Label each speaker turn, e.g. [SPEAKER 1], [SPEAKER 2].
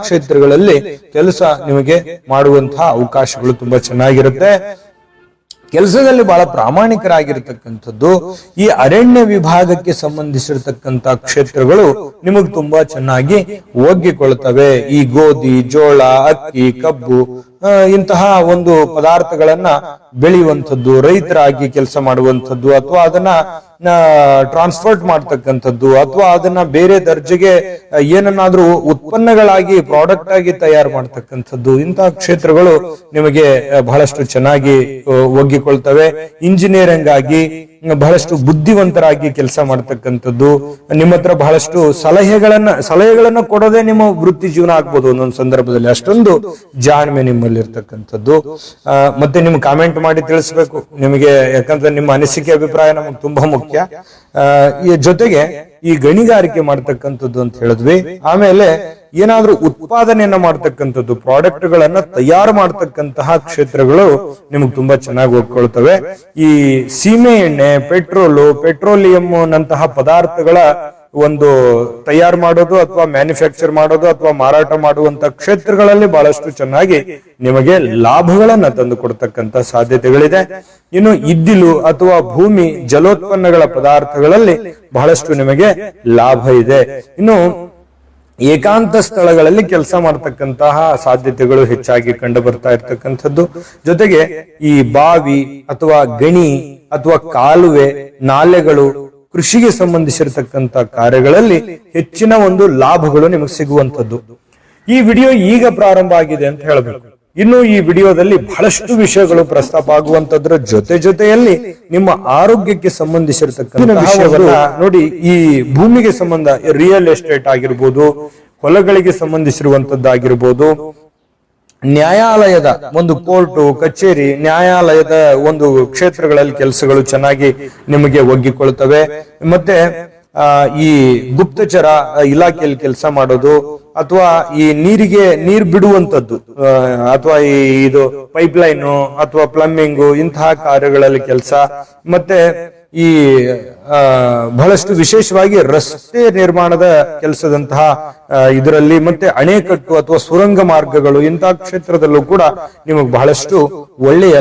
[SPEAKER 1] ಕ್ಷೇತ್ರಗಳಲ್ಲಿ ಕೆಲಸ ನಿಮಗೆ ಮಾಡುವಂತಹ ಅವಕಾಶಗಳು ತುಂಬಾ ಚೆನ್ನಾಗಿರುತ್ತೆ. ಕೆಲಸದಲ್ಲಿ ಬಹಳ ಪ್ರಾಮಾಣಿಕರಾಗಿರ್ತಕ್ಕಂಥದ್ದು, ಈ ಅರಣ್ಯ ವಿಭಾಗಕ್ಕೆ ಸಂಬಂಧಿಸಿರ್ತಕ್ಕಂಥ ಕ್ಷೇತ್ರಗಳು ನಿಮಗೆ ತುಂಬಾ ಚೆನ್ನಾಗಿ ಒಗ್ಗಿಕೊಳ್ತವೆ ಈ ಗೋಧಿ, ಜೋಳ, ಅಕ್ಕಿ, ಕಬ್ಬು ಇಂತಹ ಒಂದು ಪದಾರ್ಥಗಳನ್ನ ಬೆಳೆಯುವಂಥದ್ದು, ರೈತರಾಗಿ ಕೆಲಸ ಮಾಡುವಂಥದ್ದು, ಅಥವಾ ಅದನ್ನ ಟ್ರಾನ್ಸ್ಪೋರ್ಟ್ ಮಾಡ್ತಕ್ಕಂಥದ್ದು, ಅಥವಾ ಅದನ್ನ ಬೇರೆ ದರ್ಜೆಗೆ ಏನನ್ನಾದ್ರೂ ಉತ್ಪನ್ನಗಳಾಗಿ ಪ್ರಾಡಕ್ಟ್ ಆಗಿ ತಯಾರು ಮಾಡ್ತಕ್ಕಂಥದ್ದು, ಇಂತಹ ಕ್ಷೇತ್ರಗಳು ನಿಮಗೆ ಬಹಳಷ್ಟು ಚೆನ್ನಾಗಿ ಒಗ್ಗಿಕೊಳ್ತವೆ. ಇಂಜಿನಿಯರಿಂಗ್ ಆಗಿ ಬಹಳಷ್ಟು ಬುದ್ಧಿವಂತರಾಗಿ ಕೆಲಸ ಮಾಡ್ತಕ್ಕಂಥದ್ದು, ನಿಮ್ಮ ಹತ್ರ ಬಹಳಷ್ಟು ಸಲಹೆಗಳನ್ನ ಸಲಹೆಗಳನ್ನ ಕೊಡೋದೇ ನಿಮ್ಮ ವೃತ್ತಿ ಜೀವನ ಆಗ್ಬೋದು ಒಂದೊಂದು ಸಂದರ್ಭದಲ್ಲಿ ಅಷ್ಟೊಂದು ಜಾಣ್ಮೆ ನಿಮ್ಮಲ್ಲಿ ಇರ್ತಕ್ಕಂಥದ್ದು ಮತ್ತೆ ನಿಮ್ಗೆ ಕಾಮೆಂಟ್ ಮಾಡಿ ತಿಳಿಸ್ಬೇಕು. ನಿಮಗೆ ಯಾಕಂದ್ರೆ ನಿಮ್ಮ ಅನಿಸಿಕೆ ಅಭಿಪ್ರಾಯ ನಮಗೆ ತುಂಬಾ ಮುಖ್ಯ. ಜೊತೆಗೆ ಈ ಗಣಿಗಾರಿಕೆ ಮಾಡ್ತಕ್ಕಂಥದ್ದು ಅಂತ ಹೇಳಿದ್ವಿ. ಆಮೇಲೆ ಏನಾದ್ರೂ ಉತ್ಪಾದನೆಯನ್ನ ಮಾಡ್ತಕ್ಕಂಥದ್ದು ಪ್ರಾಡಕ್ಟ್ ಗಳನ್ನ ತಯಾರು ಮಾಡ್ತಕ್ಕಂತಹ ಕ್ಷೇತ್ರಗಳು ನಿಮಗೆ ತುಂಬಾ ಚೆನ್ನಾಗಿ ಒಪ್ಕೊಳ್ತವೆ ಈ ಸೀಮೆ ಎಣ್ಣೆ, ಪೆಟ್ರೋಲು ಪೆಟ್ರೋಲಿಯಂ ನಂತಹ ಪದಾರ್ಥಗಳ ಒಂದು ತಯಾರು ಮಾಡೋದು ಅಥವಾ ಮ್ಯಾನುಫ್ಯಾಕ್ಚರ್ ಮಾಡೋದು ಅಥವಾ ಮಾರಾಟ ಮಾಡುವಂತ ಕ್ಷೇತ್ರಗಳಲ್ಲಿ ಬಹಳಷ್ಟು ಚೆನ್ನಾಗಿ ನಿಮಗೆ ಲಾಭಗಳನ್ನ ತಂದು ಕೊಡ್ತಕ್ಕಂತ ಸಾಧ್ಯತೆಗಳಿದೆ. ಇನ್ನು ಇದ್ದಿಲು ಅಥವಾ ಭೂಮಿ ಜಲೋತ್ಪನ್ನಗಳ ಪದಾರ್ಥಗಳಲ್ಲಿ ಬಹಳಷ್ಟು ನಿಮಗೆ ಲಾಭ ಇದೆ. ಇನ್ನು ಏಕಾಂತ ಸ್ಥಳಗಳಲ್ಲಿ ಕೆಲಸ ಮಾಡತಕ್ಕಂತಹ ಸಾಧ್ಯತೆಗಳು ಹೆಚ್ಚಾಗಿ ಕಂಡು ಬರ್ತಾ ಇರ್ತಕ್ಕಂಥದ್ದು. ಜೊತೆಗೆ ಈ ಬಾವಿ ಅಥವಾ ಗಣಿ ಅಥವಾ ಕಾಲುವೆ, ನಾಲೆಗಳು ಕೃಷಿಗೆ ಸಂಬಂಧಿಸಿರ್ತಕ್ಕಂತ ಕಾರ್ಯಗಳಲ್ಲಿ ಹೆಚ್ಚಿನ ಒಂದು ಲಾಭಗಳು ನಿಮಗೆ ಸಿಗುವಂತದ್ದು ಈ ವಿಡಿಯೋ ಈಗ ಪ್ರಾರಂಭ ಆಗಿದೆ ಅಂತ ಹೇಳಬೇಕು. ಇನ್ನು ಈ ವಿಡಿಯೋದಲ್ಲಿ ಬಹಳಷ್ಟು ವಿಷಯಗಳು ಪ್ರಸ್ತಾಪ ಆಗುವಂತದ್ರ ಜೊತೆ ಜೊತೆಯಲ್ಲಿ ನಿಮ್ಮ ಆರೋಗ್ಯಕ್ಕೆ ಸಂಬಂಧಿಸಿರತಕ್ಕಂಥ ವಿಷಯವನ್ನ ನೋಡಿ ಈ ಭೂಮಿಗೆ ಸಂಬಂಧ ರಿಯಲ್ ಎಸ್ಟೇಟ್ ಆಗಿರ್ಬೋದು ಹೊಲಗಳಿಗೆ ಸಂಬಂಧಿಸಿರುವಂತದ್ದಾಗಿರ್ಬೋದು ನ್ಯಾಯಾಲಯದ ಒಂದು ಕೋರ್ಟು ಕಚೇರಿ ನ್ಯಾಯಾಲಯದ ಒಂದು ಕ್ಷೇತ್ರಗಳಲ್ಲಿ ಕೆಲಸಗಳು ಚೆನ್ನಾಗಿ ನಿಮಗೆ ಒಗ್ಗಿಕೊಳ್ತವೆ. ಮತ್ತೆ ಈ ಗುಪ್ತಚರ ಇಲಾಖೆಯಲ್ಲಿ ಕೆಲಸ ಮಾಡೋದು, ಅಥವಾ ಈ ನೀರಿಗೆ ನೀರ್ ಬಿಡುವಂತದ್ದು ಅಥವಾ ಈ ಇದು ಪೈಪ್ ಲೈನು ಅಥವಾ ಪ್ಲಂಬಿಂಗು ಇಂತಹ ಕಾರ್ಯಗಳಲ್ಲಿ ಕೆಲಸ. ಮತ್ತೆ ಈ ಬಹಳಷ್ಟು ವಿಶೇಷವಾಗಿ ರಸ್ತೆ ನಿರ್ಮಾಣದ ಕೆಲಸದಂತಹ ಇದರಲ್ಲಿ ಮತ್ತೆ ಅಣೆಕಟ್ಟು ಅಥವಾ ಸುರಂಗ ಮಾರ್ಗಗಳು ಇಂತಹ ಕ್ಷೇತ್ರದಲ್ಲೂ ಕೂಡ ನಿಮಗೆ ಬಹಳಷ್ಟು ಒಳ್ಳೆಯ